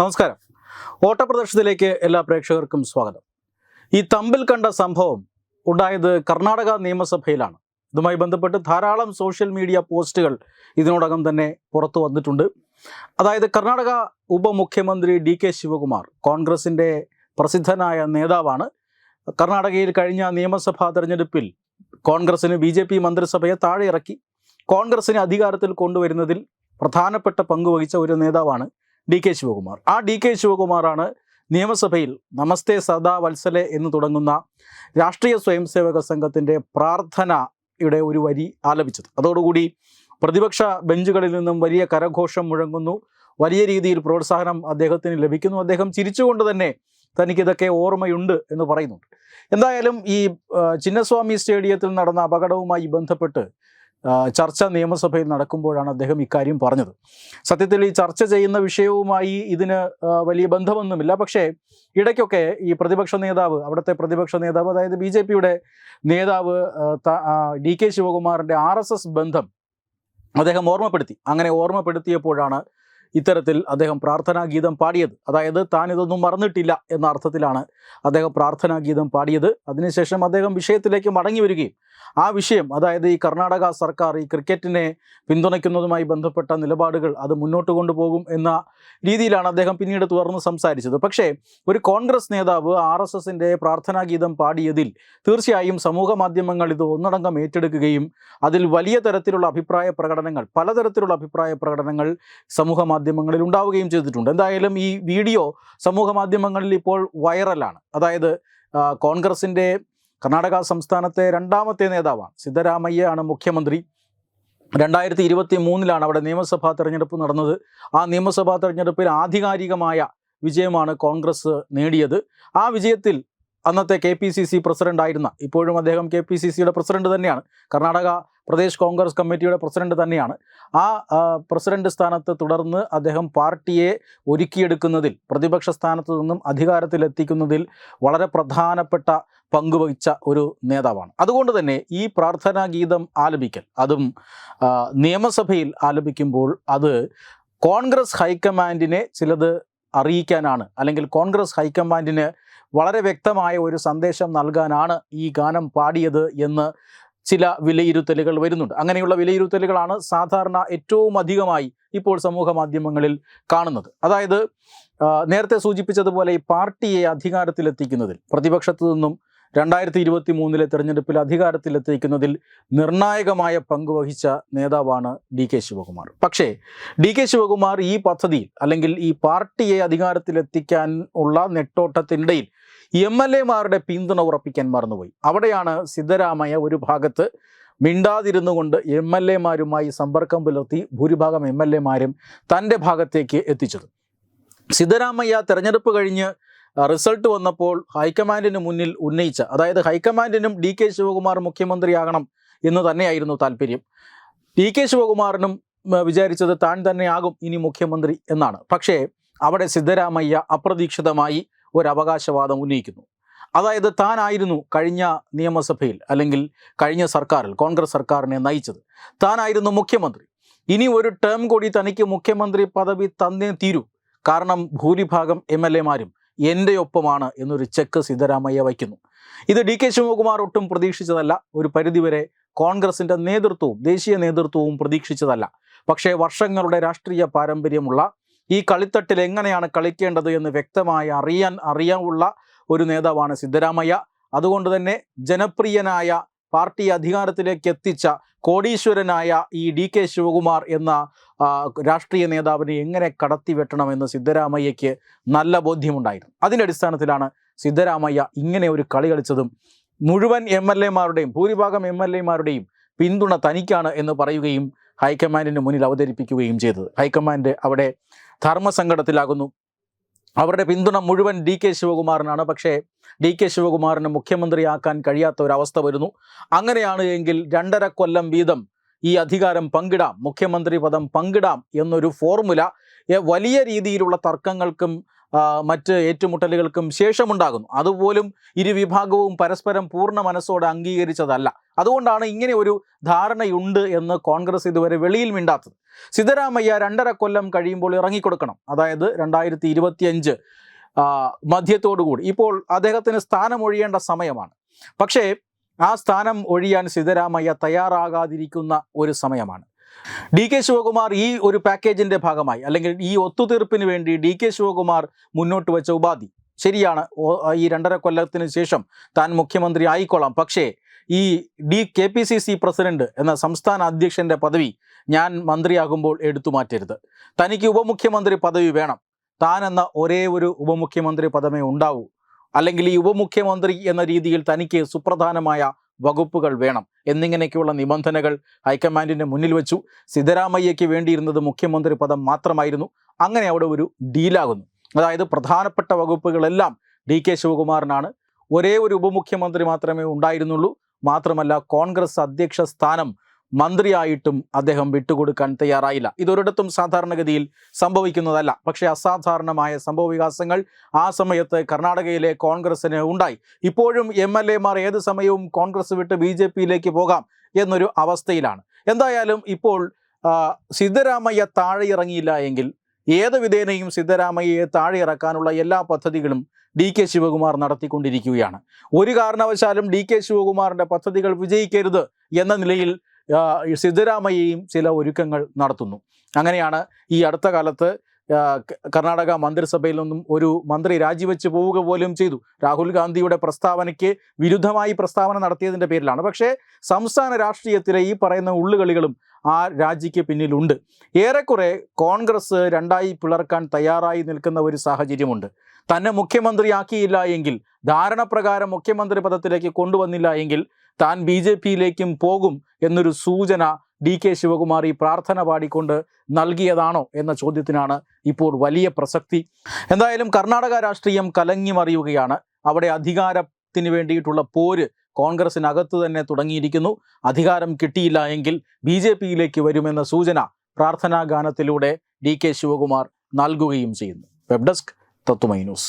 നമസ്കാരം. ഓട്ടപ്രദർശനത്തിലേക്ക് എല്ലാ പ്രേക്ഷകർക്കും സ്വാഗതം. ഈ തമ്പിൽ കണ്ട സംഭവം ഉണ്ടായത് കർണാടക നിയമസഭയിലാണ്. ഇതുമായി ബന്ധപ്പെട്ട് ധാരാളം സോഷ്യൽ മീഡിയ പോസ്റ്റുകൾ ഇതിനോടകം തന്നെ പുറത്തു വന്നിട്ടുണ്ട്. അതായത് കർണാടക ഉപമുഖ്യമന്ത്രി ഡി കെ ശിവകുമാർ കോൺഗ്രസിന്റെ പ്രസിദ്ധനായ നേതാവാണ്. കർണാടകയിൽ കഴിഞ്ഞ നിയമസഭാ തെരഞ്ഞെടുപ്പിൽ കോൺഗ്രസിന് ബി ജെ പി മന്ത്രിസഭയെ താഴെ ഇറക്കി കോൺഗ്രസിനെ അധികാരത്തിൽ കൊണ്ടുവരുന്നതിൽ പ്രധാനപ്പെട്ട പങ്കുവഹിച്ച ഒരു നേതാവാണ് ഡി കെ ശിവകുമാർ. ആ ഡി കെ ശിവകുമാറാണ് നിയമസഭയിൽ നമസ്തേ സദാ വത്സലെ എന്ന് തുടങ്ങുന്ന രാഷ്ട്രീയ സ്വയംസേവക സംഘത്തിന്റെ പ്രാർത്ഥനയുടെ ഒരു വരി ആലപിച്ചത്. അതോടുകൂടി പ്രതിപക്ഷ ബെഞ്ചുകളിൽ നിന്നും വലിയ കരഘോഷം മുഴങ്ങുന്നു. വലിയ രീതിയിൽ പ്രോത്സാഹനം അദ്ദേഹത്തിന് ലഭിക്കുന്നു. അദ്ദേഹം ചിരിച്ചുകൊണ്ട് തന്നെ തനിക്കിതൊക്കെ ഓർമ്മയുണ്ട് എന്ന് പറയുന്നുണ്ട്. എന്തായാലും ഈ ചിന്നസ്വാമി സ്റ്റേഡിയത്തിൽ നടന്ന അപകടവുമായി ബന്ധപ്പെട്ട് ചർച്ച നിയമസഭയിൽ നടക്കുമ്പോഴാണ് അദ്ദേഹം ഇക്കാര്യം പറഞ്ഞത്. സത്യത്തിൽ ഈ ചർച്ച ചെയ്യുന്ന വിഷയവുമായി ഇതിന് വലിയ ബന്ധമൊന്നുമില്ല. പക്ഷേ ഇടയ്ക്കൊക്കെ ഈ പ്രതിപക്ഷ നേതാവ് അവിടുത്തെ പ്രതിപക്ഷ നേതാവ് അതായത് ബി ജെ പിയുടെ നേതാവ് ഡി കെ ശിവകുമാറിന്റെ ആർ എസ് എസ് ബന്ധം അദ്ദേഹം ഓർമ്മപ്പെടുത്തി. അങ്ങനെ ഓർമ്മപ്പെടുത്തിയപ്പോഴാണ് ഇത്തരത്തിൽ അദ്ദേഹം പ്രാർത്ഥനാ ഗീതം പാടിയത്. അതായത് താൻ ഇതൊന്നും മറന്നിട്ടില്ല എന്ന അർത്ഥത്തിലാണ് അദ്ദേഹം പ്രാർത്ഥനാ ഗീതം പാടിയത്. അതിനുശേഷം അദ്ദേഹം വിഷയത്തിലേക്ക് മടങ്ങി വരികയും ആ വിഷയം അതായത് ഈ കർണാടക സർക്കാർ ഈ ക്രിക്കറ്റിനെ പിന്തുണയ്ക്കുന്നതുമായി ബന്ധപ്പെട്ട നിലപാടുകൾ അത് മുന്നോട്ട് കൊണ്ടുപോകും എന്ന രീതിയിലാണ് അദ്ദേഹം പിന്നീട് തുടർന്ന് സംസാരിച്ചത്. പക്ഷേ ഒരു കോൺഗ്രസ് നേതാവ് ആർ എസ് എസിന്റെ പ്രാർത്ഥനാ ഗീതം പാടിയതിൽ തീർച്ചയായും സമൂഹ മാധ്യമങ്ങൾ ഇത് ഒന്നടങ്കം ഏറ്റെടുക്കുകയും അതിൽ വലിയ തരത്തിലുള്ള അഭിപ്രായ പ്രകടനങ്ങൾ പലതരത്തിലുള്ള അഭിപ്രായ പ്രകടനങ്ങൾ സമൂഹ മാധ്യമങ്ങളിൽ ഉണ്ടാവുകയും ചെയ്തിട്ടുണ്ട്. എന്തായാലും ഈ വീഡിയോ സമൂഹ മാധ്യമങ്ങളിൽ ഇപ്പോൾ വൈറലാണ്. അതായത് കോൺഗ്രസിന്റെ കർണാടക സംസ്ഥാനത്തെ രണ്ടാമത്തെ നേതാവാണ്. സിദ്ധരാമയ്യ ആണ് മുഖ്യമന്ത്രി. രണ്ടായിരത്തി ഇരുപത്തി മൂന്നിലാണ് അവിടെ നിയമസഭാ തെരഞ്ഞെടുപ്പ് നടന്നത്. ആ നിയമസഭാ തെരഞ്ഞെടുപ്പിൽ ആധികാരികമായ വിജയമാണ് കോൺഗ്രസ് നേടിയത്. ആ വിജയത്തിൽ അന്നത്തെ K P C C president ആയിരുന്ന ഇപ്പോഴും അദ്ദേഹം കെ പി സി സിയുടെ പ്രസിഡന്റ് തന്നെയാണ്. കർണാടക പ്രദേശ് കോൺഗ്രസ് കമ്മിറ്റിയുടെ പ്രസിഡന്റ് തന്നെയാണ്. ആ ആ, പ്രസിഡന്റ് സ്ഥാനത്ത് തുടർന്ന് അദ്ദേഹം പാർട്ടിയെ ഒരുക്കിയെടുക്കുന്നതിൽ പ്രതിപക്ഷ സ്ഥാനത്ത് നിന്നും അധികാരത്തിലെത്തിക്കുന്നതിൽ വളരെ പ്രധാനപ്പെട്ട പങ്കുവഹിച്ച ഒരു നേതാവാണ്. അതുകൊണ്ട് തന്നെ ഈ പ്രാർത്ഥനാ ഗീതം ആലപിക്കൽ അതും നിയമസഭയിൽ ആലപിക്കുമ്പോൾ അത് കോൺഗ്രസ് ഹൈക്കമാൻഡിനെ ചിലത് അറിയിക്കാനാണ്. അല്ലെങ്കിൽ കോൺഗ്രസ് ഹൈക്കമാൻഡിന് വളരെ വ്യക്തമായ ഒരു സന്ദേശം നൽകാനാണ് ഈ ഗാനം പാടിയത് എന്ന് ചില വിലയിരുത്തലുകൾ വരുന്നുണ്ട്. അങ്ങനെയുള്ള വിലയിരുത്തലുകളാണ് സാധാരണ ഏറ്റവും അധികമായി ഇപ്പോൾ സമൂഹ മാധ്യമങ്ങളിൽ കാണുന്നത്. അതായത് നേരത്തെ സൂചിപ്പിച്ചതുപോലെ ഈ പാർട്ടിയെ അധികാരത്തിലെത്തിക്കുന്നതിൽ പ്രതിപക്ഷത്തു നിന്നും രണ്ടായിരത്തി ഇരുപത്തി മൂന്നിലെ തെരഞ്ഞെടുപ്പിൽ അധികാരത്തിലെത്തിക്കുന്നതിൽ നിർണായകമായ പങ്കുവഹിച്ച നേതാവാണ് ഡി കെ ശിവകുമാർ. പക്ഷേ ഡി കെ ശിവകുമാർ ഈ പദ്ധതിയിൽ അല്ലെങ്കിൽ ഈ പാർട്ടിയെ അധികാരത്തിലെത്തിക്കാൻ ഉള്ള നെട്ടോട്ടത്തിനിടയിൽ എം എൽ എമാരുടെ പിന്തുണ ഉറപ്പിക്കാൻ മറന്നുപോയി. അവിടെയാണ് സിദ്ധരാമയ്യ ഒരു ഭാഗത്ത് മിണ്ടാതിരുന്നു കൊണ്ട് എം എൽ എമാരുമായി സമ്പർക്കം പുലർത്തി ഭൂരിഭാഗം എം എൽ എമാരും തന്റെ ഭാഗത്തേക്ക് എത്തിച്ചത്. സിദ്ധരാമയ്യ തെരഞ്ഞെടുപ്പ് കഴിഞ്ഞ് റിസൾട്ട് വന്നപ്പോൾ ഹൈക്കമാൻഡിന് മുന്നിൽ ഉന്നയിച്ച അതായത് ഹൈക്കമാൻഡിനും ഡി കെ ശിവകുമാർ മുഖ്യമന്ത്രിയാകണം എന്ന് തന്നെയായിരുന്നു താല്പര്യം. ഡി കെ ശിവകുമാറിനും വിചാരിച്ചത് താൻ തന്നെയാകും ഇനി മുഖ്യമന്ത്രി എന്നാണ്. പക്ഷേ അവിടെ സിദ്ധരാമയ്യ അപ്രതീക്ഷിതമായി ഒരു അവകാശവാദം ഉന്നയിക്കുന്നു. അതായത് താനായിരുന്നു കഴിഞ്ഞ നിയമസഭയിൽ അല്ലെങ്കിൽ കഴിഞ്ഞ സർക്കാരിൽ കോൺഗ്രസ് സർക്കാരിനെ നയിച്ചത്. താനായിരുന്നു മുഖ്യമന്ത്രി. ഇനി ഒരു ടേം കൂടി തനിക്ക് മുഖ്യമന്ത്രി പദവി തന്നേ തീരൂ. കാരണം ഭൂരിഭാഗം എം എൽ എമാരും എന്റെ ഒപ്പമാണ് എന്നൊരു ചെക്ക് സിദ്ധരാമയ്യ വയ്ക്കുന്നു. ഇത് ഡി കെ ശിവകുമാർ ഒട്ടും പ്രതീക്ഷിച്ചതല്ല. ഒരു പരിധിവരെ കോൺഗ്രസിന്റെ നേതൃത്വവും ദേശീയ നേതൃത്വവും പ്രതീക്ഷിച്ചതല്ല. പക്ഷേ വർഷങ്ങളുടെ രാഷ്ട്രീയ പാരമ്പര്യമുള്ള ഈ കളിത്തട്ടിൽ എങ്ങനെയാണ് കളിക്കേണ്ടത് എന്ന് വ്യക്തമായി അറിയാൻ അറിയാനുള്ള ഒരു നേതാവാണ് സിദ്ധരാമയ്യ. അതുകൊണ്ട് തന്നെ ജനപ്രിയനായ പാർട്ടി അധികാരത്തിലേക്ക് എത്തിച്ച കോടീശ്വരനായ ഈ ഡി കെ ശിവകുമാർ എന്ന രാഷ്ട്രീയ നേതാവിനെ എങ്ങനെ കടത്തി വെട്ടണമെന്ന് സിദ്ധരാമയ്യയ്ക്ക് നല്ല ബോധ്യമുണ്ടായിരുന്നു. അതിന്റെ അടിസ്ഥാനത്തിലാണ് സിദ്ധരാമയ്യ ഇങ്ങനെ ഒരു കളി കളിച്ചതും മുഴുവൻ എം എൽ എമാരുടെയും ഭൂരിഭാഗം എം എൽ എമാരുടെയും പിന്തുണ തനിക്കാണ് എന്ന് പറയുകയും ഹൈക്കമാൻഡിന് മുന്നിൽ അവതരിപ്പിക്കുകയും ചെയ്തത്. ഹൈക്കമാൻഡ് അവിടെ ധർമ്മസങ്കടത്തിലാകുന്നു. അവരുടെ പിന്തുണ മുഴുവൻ ഡി കെ ശിവകുമാറിനാണ്. പക്ഷേ ഡി കെ ശിവകുമാറിന് മുഖ്യമന്ത്രിയാക്കാൻ കഴിയാത്ത ഒരവസ്ഥ വരുന്നു. അങ്ങനെയാണ് എങ്കിൽ രണ്ടര കൊല്ലം വീതം ഈ അധികാരം പങ്കിടാം മുഖ്യമന്ത്രി പദം പങ്കിടാം എന്നൊരു ഫോർമുല വലിയ രീതിയിലുള്ള തർക്കങ്ങൾക്കും മറ്റ് ഏറ്റുമുട്ടലുകൾക്കും ശേഷമുണ്ടാകുന്നു. അതുപോലും ഇരുവിഭാഗവും പരസ്പരം പൂർണ മനസ്സോടെ അംഗീകരിച്ചതല്ല. അതുകൊണ്ടാണ് ഇങ്ങനെ ഒരു ധാരണയുണ്ട് എന്ന് കോൺഗ്രസ് ഇതുവരെ വെളിയിൽ മിണ്ടാത്തത്. സിദ്ധരാമയ്യ രണ്ടര കൊല്ലം കഴിയുമ്പോൾ ഇറങ്ങിക്കൊടുക്കണം. അതായത് രണ്ടായിരത്തി ഇരുപത്തിയഞ്ച് മധ്യത്തോടുകൂടി. ഇപ്പോൾ അദ്ദേഹത്തിന് സ്ഥാനമൊഴിയേണ്ട സമയമാണ്. പക്ഷേ ആ സ്ഥാനം ഒഴിയാൻ സിദ്ധരാമയ്യ തയ്യാറാകാതിരിക്കുന്ന ഒരു സമയമാണ്. ഡി കെ ശിവകുമാർ ഈ ഒരു പാക്കേജിന്റെ ഭാഗമായി അല്ലെങ്കിൽ ഈ ഒത്തുതീർപ്പിന് വേണ്ടി ഡി കെ ശിവകുമാർ മുന്നോട്ട് വെച്ച ഉപാധി ശരിയാണ്. ഈ രണ്ടര കൊല്ലത്തിന് ശേഷം താൻ മുഖ്യമന്ത്രി ആയിക്കൊള്ളാം പക്ഷേ ഈ D K P C C president എന്ന സംസ്ഥാന അധ്യക്ഷന്റെ പദവി ഞാൻ മന്ത്രിയാകുമ്പോൾ എടുത്തു മാറ്റരുത്. തനിക്ക് ഉപമുഖ്യമന്ത്രി പദവി വേണം. താൻ എന്ന ഒരേ ഒരു ഉപമുഖ്യമന്ത്രി പദമേ ഉണ്ടാവൂ. അല്ലെങ്കിൽ ഈ ഉപമുഖ്യമന്ത്രി എന്ന രീതിയിൽ തനിക്ക് സുപ്രധാനമായ വകുപ്പുകൾ വേണം എന്നിങ്ങനെയൊക്കെയുള്ള നിബന്ധനകൾ ഹൈക്കമാൻഡിന്റെ മുന്നിൽ വെച്ചു. സിദ്ധരാമയ്യയ്ക്ക് വേണ്ടിയിരുന്നത് മുഖ്യമന്ത്രി പദം മാത്രമായിരുന്നു. അങ്ങനെ അവിടെ ഒരു ഡീലാകുന്നു. അതായത് പ്രധാനപ്പെട്ട വകുപ്പുകളെല്ലാം ഡി കെ ശിവകുമാറിനാണ്. ഒരേ ഒരു ഉപമുഖ്യമന്ത്രി മാത്രമേ ഉണ്ടായിരുന്നുള്ളൂ. മാത്രമല്ല കോൺഗ്രസ് അധ്യക്ഷ സ്ഥാനം മന്ത്രിയായിട്ടും അദ്ദേഹം വിട്ടുകൊടുക്കാൻ തയ്യാറായില്ല. ഇതൊരിടത്തും സാധാരണഗതിയിൽ സംഭവിക്കുന്നതല്ല. പക്ഷേ അസാധാരണമായ സംഭവ വികാസങ്ങൾ ആ സമയത്ത് കർണാടകയിലെ കോൺഗ്രസിന് ഉണ്ടായി. ഇപ്പോഴും എം എൽ എമാർ ഏത് സമയവും കോൺഗ്രസ് വിട്ട് ബി ജെ പിയിലേക്ക് പോകാം എന്നൊരു അവസ്ഥയിലാണ്. എന്തായാലും ഇപ്പോൾ സിദ്ധരാമയ്യ താഴെ ഇറങ്ങിയില്ല എങ്കിൽ ഏത് വിധേനയും സിദ്ധരാമയ്യയെ താഴെ ഇറക്കാനുള്ള എല്ലാ പദ്ധതികളും ഡി കെ ശിവകുമാർ നടത്തിക്കൊണ്ടിരിക്കുകയാണ്. ഒരു കാരണവശാലും ഡി കെ ശിവകുമാറിന്റെ പദ്ധതികൾ വിജയിക്കരുത് എന്ന നിലയിൽ സിദ്ധരാമയ്യയും ചില ഒരുക്കങ്ങൾ നടത്തുന്നു. അങ്ങനെയാണ് ഈ അടുത്ത കാലത്ത് കർണാടക മന്ത്രിസഭയിൽ നിന്നും ഒരു മന്ത്രി രാജിവെച്ച് പോവുക പോലും ചെയ്തു. രാഹുൽ ഗാന്ധിയുടെ പ്രസ്താവനയ്ക്ക് വിരുദ്ധമായി പ്രസ്താവന നടത്തിയതിന്റെ പേരിലാണ്. പക്ഷേ സംസ്ഥാന രാഷ്ട്രീയത്തിലെ ഈ പറയുന്ന ഉള്ളുകളികളും ആ രാജിക്ക് പിന്നിലുണ്ട്. ഏറെക്കുറെ കോൺഗ്രസ് രണ്ടായി പിളർക്കാൻ തയ്യാറായി നിൽക്കുന്ന ഒരു സാഹചര്യമുണ്ട്. തന്നെ മുഖ്യമന്ത്രിയാക്കിയില്ല എങ്കിൽ ധാരണപ്രകാരം മുഖ്യമന്ത്രി പദത്തിലേക്ക് കൊണ്ടുവന്നില്ല എങ്കിൽ താൻ ബി ജെ പിയിലേക്കും പോകും എന്നൊരു സൂചന ഡി കെ ശിവകുമാർ ഈ പ്രാർത്ഥന പാടിക്കൊണ്ട് നൽകിയതാണോ എന്ന ചോദ്യത്തിനാണ് ഇപ്പോൾ വലിയ പ്രസക്തി. എന്തായാലും കർണാടക രാഷ്ട്രീയം കലങ്ങി മറിയുകയാണ് അവിടെ അധികാരത്തിന് വേണ്ടിയിട്ടുള്ള പോര് കോൺഗ്രസിനകത്ത് തന്നെ തുടങ്ങിയിരിക്കുന്നു. അധികാരം കിട്ടിയില്ല എങ്കിൽ ബി ജെ പിയിലേക്ക് വരുമെന്ന സൂചന പ്രാർത്ഥനാ ഗാനത്തിലൂടെ ഡി കെ ശിവകുമാർ നൽകുകയും ചെയ്യുന്നു. വെബ് ഡെസ്ക് തത്തുമൈ ന്യൂസ്.